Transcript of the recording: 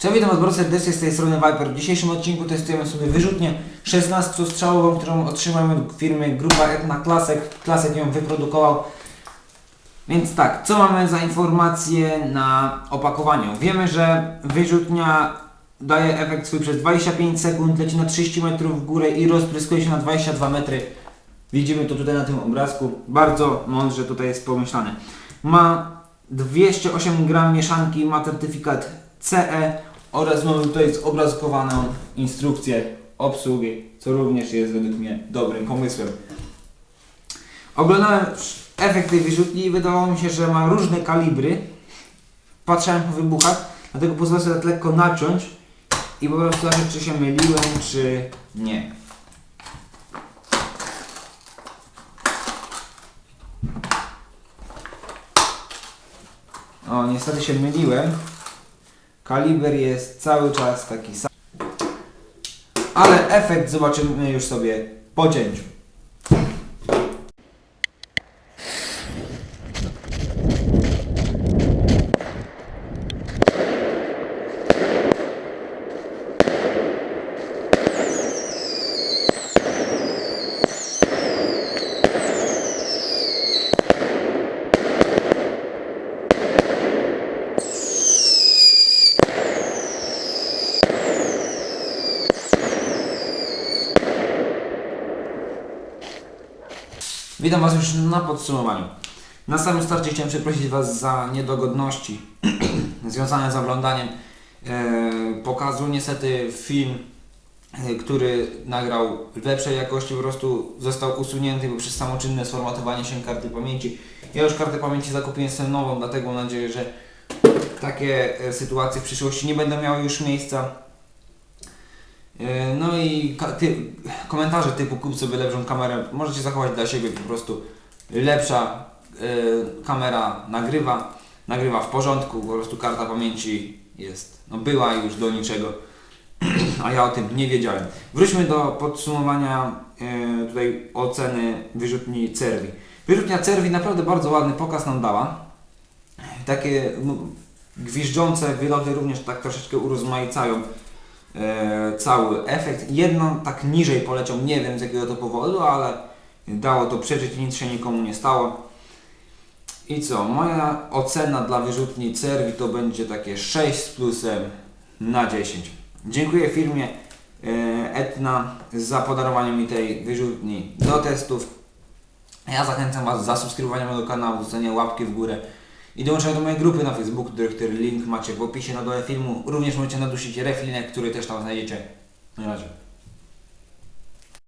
Cześć, witam Was bardzo serdecznie z tej strony Viper. W dzisiejszym odcinku testujemy sobie wyrzutnię 16-strzałową, którą otrzymałem od firmy Grupa Etna Klasek. Klasek ją wyprodukował. Więc tak, co mamy za informacje na opakowaniu? Wiemy, że wyrzutnia daje efekt swój przez 25 sekund, leci na 30 metrów w górę i rozpryskuje się na 22 metry. Widzimy to tutaj na tym obrazku. Bardzo mądrze tutaj jest pomyślane. Ma 208 gram mieszanki, ma certyfikat CE oraz mamy tutaj zobrazkowaną instrukcję obsługi, co również jest według mnie dobrym pomysłem. Oglądałem efekt tej wyrzutni i wydawało mi się, że ma różne kalibry. Patrzałem po wybuchach, dlatego pozwolę sobie tak lekko naciąć i po prostu zobaczyć, czy się myliłem, czy nie. O, niestety się myliłem. Kaliber jest cały czas taki sam. Ale efekt zobaczymy już sobie po cięciu. Witam Was już na podsumowaniu. Na samym starcie chciałem przeprosić Was za niedogodności związane z oglądaniem e, pokazu. Niestety film, e, który nagrał w lepszej jakości po prostu został usunięty poprzez samoczynne sformatowanie się karty pamięci. Ja już kartę pamięci zakupiłem sobie nową, dlatego mam nadzieję, że takie e, sytuacje w przyszłości nie będą miały już miejsca. E, No i ty, komentarze typu kup sobie lepszą kamerę możecie zachować dla siebie po prostu. Lepsza e, kamera nagrywa, nagrywa w porządku, po prostu karta pamięci jest, no była już do niczego, a ja o tym nie wiedziałem. Wróćmy do podsumowania e, tutaj oceny wyrzutni Cerwi. Wyrzutnia Cerwi naprawdę bardzo ładny pokaz nam dała. Takie no, gwiżdżące wyloty również tak troszeczkę urozmaicają cały efekt. Jedno tak niżej poleciał, nie wiem z jakiego to powodu, ale dało to przeżyć, nic się nikomu nie stało. I co? Moja ocena dla wyrzutni Cerwi to będzie takie 6 z plusem na 10. Dziękuję firmie e, Etna za podarowanie mi tej wyrzutni do testów. Ja zachęcam Was do zasubskrybowania mojego kanału, zostawienia łapki w górę i dołączenia do mojej grupy na Facebooku, który, który link macie w opisie na dole filmu. Również możecie nadusić reflinek, który też tam znajdziecie. Na razie.